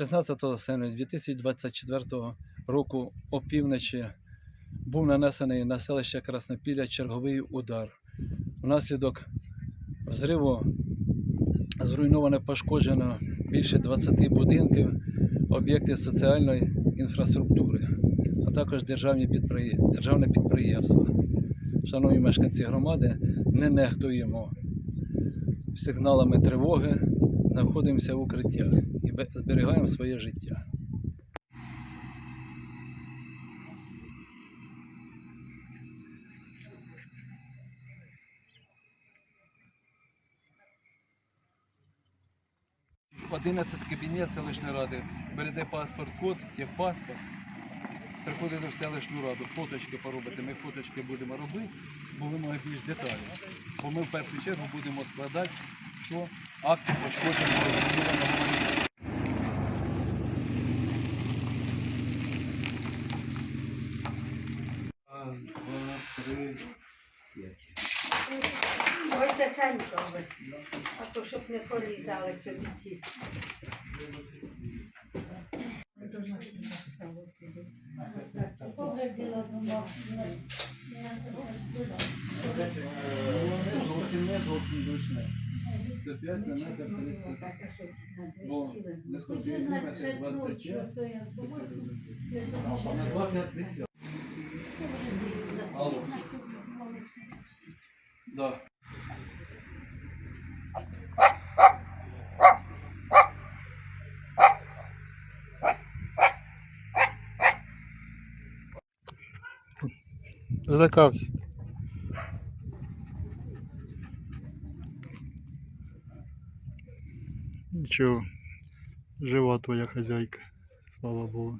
16 серпня 2024 року опівночі був нанесений на селище Краснопілля черговий удар. Внаслідок взриву зруйновано пошкоджено більше 20 будинків, об'єктів соціальної інфраструктури, а також державні підприє- державне підприємство. Шановні мешканці громади, не нехтуємо сигналами тривоги, знаходимося в укриттях і зберігаємо своє життя. 11 кабінет селищної ради берете паспорт, код, є паспорт. Приходите в селищну раду, фоточки поробите. Ми фоточки будемо робити, воно більш детально. Бо ми в першу чергу будемо складати, що акти пошкодження розмінованого майна. Два, три, Ой, тихенько ви. А то щоб не порізали собі ті. Зовсім не зовсім зручне. Це 5 на метр 30. Бо не скажу, сходить метр 25. На 2,50. Алло. Да. Злякався. Нічого, жива твоя хазяйка, слава Богу.